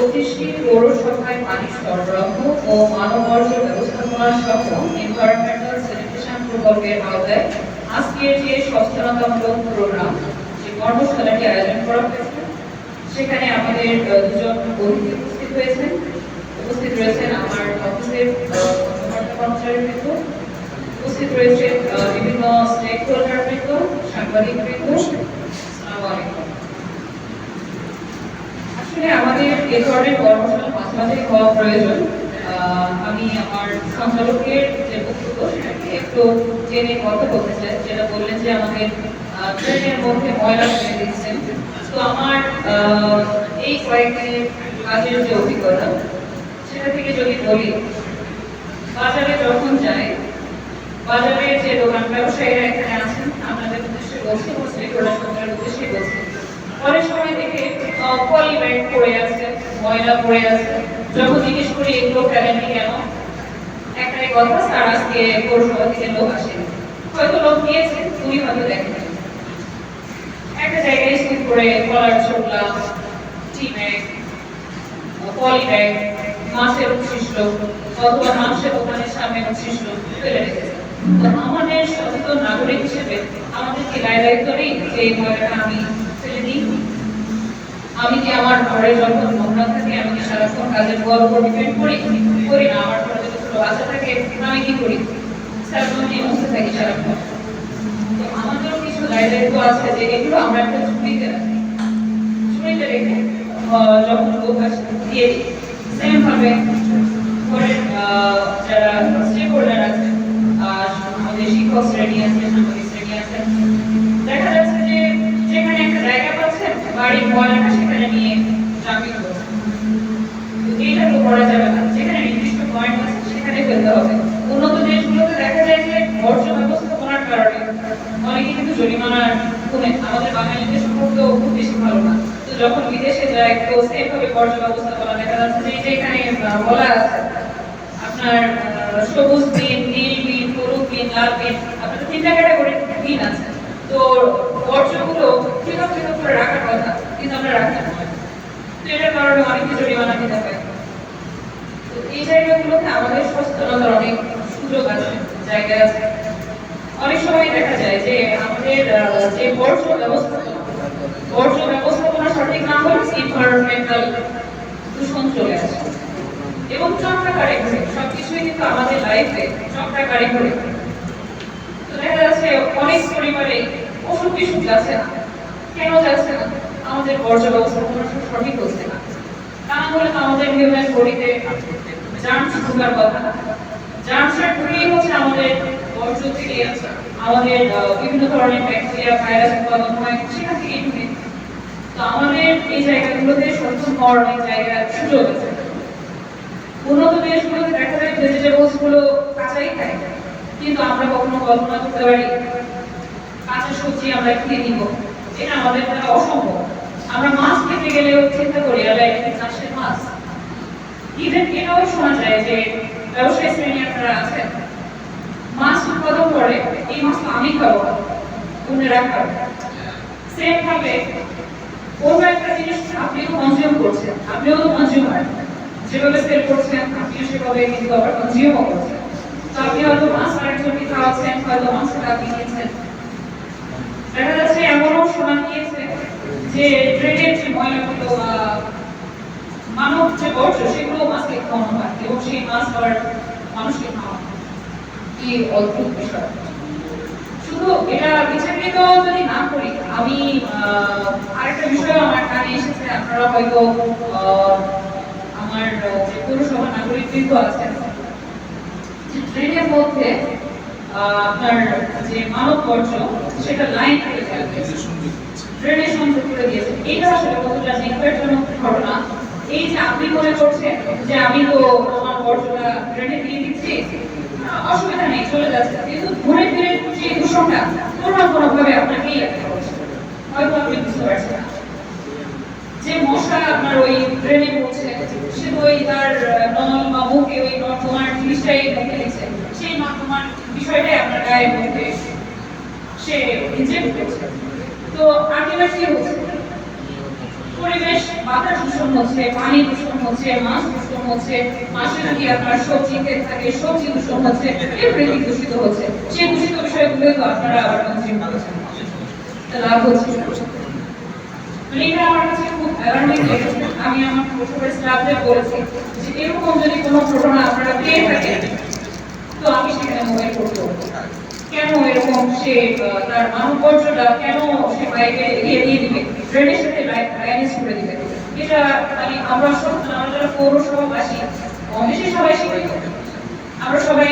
বত্রিশটি পৌরসভায় পানি সরবরাহ ও মানব ব্যবস্থাপনা সহ এনভায়রনমেন্টাল স্যানিটেশন প্রকল্পের আওতায় আজকের যে সচেতনতামূলক প্রোগ্রাম যে কর্মশালাটি আয়োজন করা হয়েছে সেখানে আমাদের দুজন অতিথি উপস্থিত হয়েছেন। উপস্থিত রয়েছেন আমার অফিসের কর্মকর্তা কর্মচারীবৃন্দ উপস্থিত রয়েছে আহ, বিভিন্ন স্টেক হোল্ডার বৃন্দ সাংবাদিক বৃন্দ আসসালামু আলাইকুম আসলে আমাদের এ কর্মশালা মাঝে মাঝে হওয়া প্রয়োজন। আমি আমার সঞ্চালকের যে বক্তব্য সেটাকে একটু জেনে কথা বলতে চাই, যেটা বললেন যে আমাদের ট্রেনের মধ্যে ময়লা ফেলে দিচ্ছেন তো আমার এই কয়েকদিনের কাজের যে অভিজ্ঞতা, সেটা থেকে যদি বলি, বাজারে যখন যাই, বাজারের যে দোকান ব্যবসায়ীরা এখানে আছেন, আপনাদের উদ্দেশ্যে বলছি এবং স্টেকহোল্ডার উদ্দেশ্যে বলছি। অনেক সময় দেখে পলি ব্যাগ পড়ে আছে ময়লা পড়ে আছে। যখন জিজ্ঞেস করি এগুলো ফেলেননি কেন? একটাই কথা, স্যার, আজকে পৌরসভা থেকে লোক আসে হয়তো লোক দিয়েছে তুমি হয়তো দেখেন একটা জায়গায় স্কুল করে কলার ছোটলা টি ব্যাগ পলি ব্যাগ মাছের উচ্ছিষ্ট অথবা মাংসের সামনে উচ্ছিষ্ট ফেলে রেখেছে। আমাদের সচেতন নাগরিক হিসেবে আমাদের কি দায় দায়িত্ব নেই যে ময়লাটা আমি ফেলে দিই। আমি কি আমার ঘরে যখন নোংরা থাকে আমি কি সারাক্ষণ কাজের পর উপর ডিপেন্ড করি? করি না আমার ঘরে যদি ছোট বাচ্চা থাকে আমি কি করি? সারাক্ষণ নিয়ে বসে থাকি সারাক্ষণ? তো আমাদেরও কিছু দায় দায়িত্ব আছে যে এগুলো আমরা একটা ঝুড়িতে রাখি। ঝুড়িতে রেখে যখন আসে দিয়ে দিই সেম ভাবে আহ, যারা স্টেক হোল্ডার আছে আমাদের শিক্ষক শ্রেণি আছে সাংবাদিক শ্রেণি আছে দেখা যাচ্ছে যে যেখানে একটা জায়গা পাচ্ছেন বাড়ির ময়লাটা সেখানে নিয়ে জামিন করছে তো করা যাবে না যেখানে নির্দিষ্ট পয়েন্ট আছে সেখানে ফেলতে হবে। উন্নত দেশগুলোতে দেখা যায় যে বর্জ্য ব্যবস্থাপনার কারণে অনেকে কিন্তু জরিমানার গুণে আমাদের বাঙালিদের সম্পর্কেও খুব বেশি ভালো না। তো যখন বিদেশে যায় তো সেভাবে বর্জ্য ব্যবস্থাপনা দেখা যাচ্ছে যে আহ, বলা আছে আপনার সবুজ বিন নীল বিন হলুদ বিন লাল বিন আপনার তিনটা ক্যাটাগরি বিন আছে। তো বর্জ্যগুলো পৃথক পৃথক করে রাখার কথা কিন্তু আমরা রাখি না। তো এটার কারণে অনেকে জরিমানা দিতে হয় এই জায়গাগুলোতে আমাদের সচেতনতার অনেক সুযোগ আছে, জায়গা আছে। অনেক সময় দেখা যায় যে আমাদের যে বর্জ্য ব্যবস্থাপনা বর্জ্য ব্যবস্থাপনা সঠিক না হলে এনভায়রনমেন্টাল দূষণ চলে আসে। এবং চক্রাকারে ঘুরে সবকিছুই কিন্তু আমাদের লাইফে চক্রাকারে ঘুরে তো দেখা যাচ্ছে অনেক পরিবারে অসুখ বিসুখ যাচ্ছে না। কেন যাচ্ছে না? আমাদের বর্জ্য ব্যবস্থাপনা সঠিক হচ্ছে না। তা না হলে তো আমাদের হিউম্যান বডিতে কথা। হচ্ছে আমাদের আমাদের বিভিন্ন ধরনের ব্যাকটেরিয়া ভাইরাস উৎপাদন হয় তো আমাদের এই জায়গাগুলোতে সচেতন হওয়ার জায়গা সুযোগ আছে। উন্নত দেশগুলোতে দেখা যায় ভেজিটেবলসগুলো কাঁচাই খায়। কিন্তু আমরা কখনো কল্পনা করতে পারি কাঁচা সবজি আমরা খেয়ে নিব। এটা আমাদের দ্বারা অসম্ভব। আমরা মাছ খেতে গেলেও চিন্তা করি, আরে চাষের মাছ। ইভেন এটাও শোনা যায় যে ব্যবসায়ী শ্রেণি আপনারা আছেন মাছ উৎপাদন করে, এই মাছ আমি খাব, অন্যরা খাবে। সেম ভাবে অন্য একটা জিনিস আপনিও কনজিউম করছেন, আপনিও তো কনজিউমার যেভাবে সেল করছেন, আপনিও সেভাবে কিন্তু আবার কনজিউমও করছেন। তো আপনি হয়তো মাছ আরেকজনকে খাওয়াচ্ছেন, হয়তো মাছটা আপনি নিয়েছেন দেখা যাচ্ছে এমনও শোনা গিয়েছে যে ড্রেনের যে ময়লাগুলো মানব যে বর্জ্য সেগুলো মাছকে খাওয়ানো হয় এবং সেই মাছ আবার মানুষকে খাওয়ানো হয়। কি অদ্ভুত বিষয়। শুধু এটা যদি না করি আমি আরেকটা বিষয় আমার কানে এসেছে আপনারা হয়তো আমার যে পৌরসভা নাগরিকবৃন্দ আছেন ট্রেনের মধ্যে আপনার যে মানব বর্জ্য সেটা লাইন করে দেওয়া হয়েছে ট্রেনে সংযোগ করে দিয়েছে। এটা আসলে কতটা নির্ভরজনক ঘটনা? এই যে আপনি মনে করছেন যে আমি তো আমার বর্জ্যটা ট্রেনে দিয়ে দিচ্ছি, অসুবিধা নেই, চলে যাচ্ছে। কিন্তু ঘুরে ফিরে যে দূষণটা কোনো না কোনো ভাবে আপনাকেই করছে হয়তো আপনি বুঝতে পারছেন না। যে মশা আপনার ওই ট্রেনে পৌঁছে সে ওই তার নল বা মুখে ওই নর্দমার জিনিসটাই মুখে নিচ্ছে সেই নর্দমার বিষয়টাই আপনার গায়ে মধ্যে সে ইনজেক্ট করছে। তো আলটিমেটলি হচ্ছে হচ্ছে, পানি দূষণ হচ্ছে, মাছ দূষণ হচ্ছে যদি আপনার সবজি খেতে থাকে, সবজি দূষণ হচ্ছে এভরিথিং দূষিত হচ্ছে। সেই দূষিত বিষয়গুলোই তো আপনারা আবার মানে আমার কাছে আমি আমার এরকম যদি কোনো ঘটনা তো আমি কেন এরকম সে তার কেন সে এটা মানে আমরা সব যারা পৌরসভাবাসী কম বেশি সবাই আমরা সবাই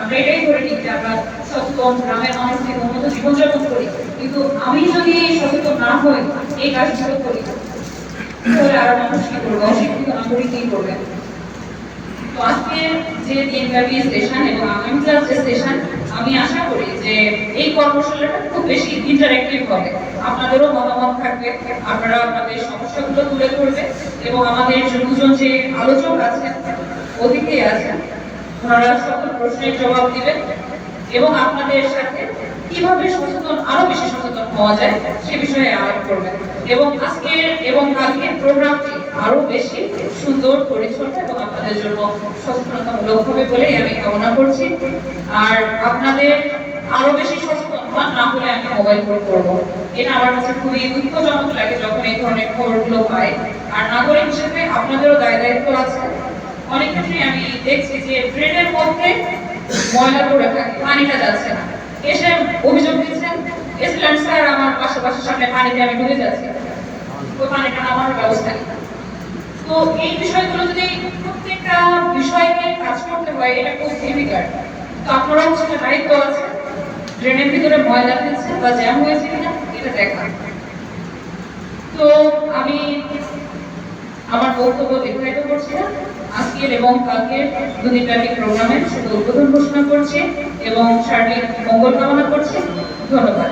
আমরা এটাই করে যে আমরা সচেতন, গ্রামের মানুষদের উন্নত জীবনযাপন করি। কিন্তু আমি যদি সচেতন না হই, এই কাজগুলো করি তাহলে আরও মানুষ কি করবে? অশিক্ষিত নাগরিক কি করবে তো আজকে যে দিনব্যাপী সেশন এবং আগামীকাল যে সেশন আমি আশা করি যে এই কর্মশালাটা খুব বেশি ইন্টারেক্টিভ হবে। আপনাদেরও মতামত থাকবে আপনারা আপনাদের সমস্যাগুলো তুলে ধরবে এবং আমাদের দুজন যে আলোচক আছেন, অতিথি আছেন, ওনারা সকল প্রশ্নের জবাব দিবেন এবং আপনাদের সাথে কীভাবে সচেতন, আরও বেশি সচেতন হওয়া যায় সে বিষয়ে আলাপ করবেন। এবং আজকের এবং কালকের প্রোগ্রামটি আরও বেশি সুন্দর পরিচ্ছন্ন এবং আপনাদের জন্য সচেতনতামূলক হবে বলেই আমি কামনা করছি। আর আপনাদের আরও বেশি সচেতন হন না হলে আমি মোবাইল ফোন করব। এটা আমার কাছে খুবই দুঃখজনক লাগে যখন এই ধরনের খবরগুলো পাই। আর নাগরিক হিসেবে আপনাদেরও দায় দায়িত্ব আছে। অনেক ক্ষেত্রে আমি দেখছি যে ড্রেনের মধ্যে ময়লা থাকে, পানিটা যাচ্ছে না। এসে অভিযোগ দিচ্ছেন এসলেন স্যার, আমার পাশাপাশি সামনে পানিতে আমি ডুবে যাচ্ছি। ওই পানিটা নামানোর ব্যবস্থা এই প্রত্যেকটা বিষয়কে কাজ করতে হয়, এটা খুব তো আপনারাও সেটা দায়িত্ব আছে ড্রেনের ভিতরে ময়লা বা জ্যাম হয়েছে কিনা, এটা দেখা তো আমি আমার বক্তব্য দীর্ঘায়িত করছি না। আজকের এবং কালকের দুদিনব্যাপী প্রোগ্রামের শুধু উদ্বোধন ঘোষণা করছি এবং সার্বিক মঙ্গল কামনা করছি। ধন্যবাদ।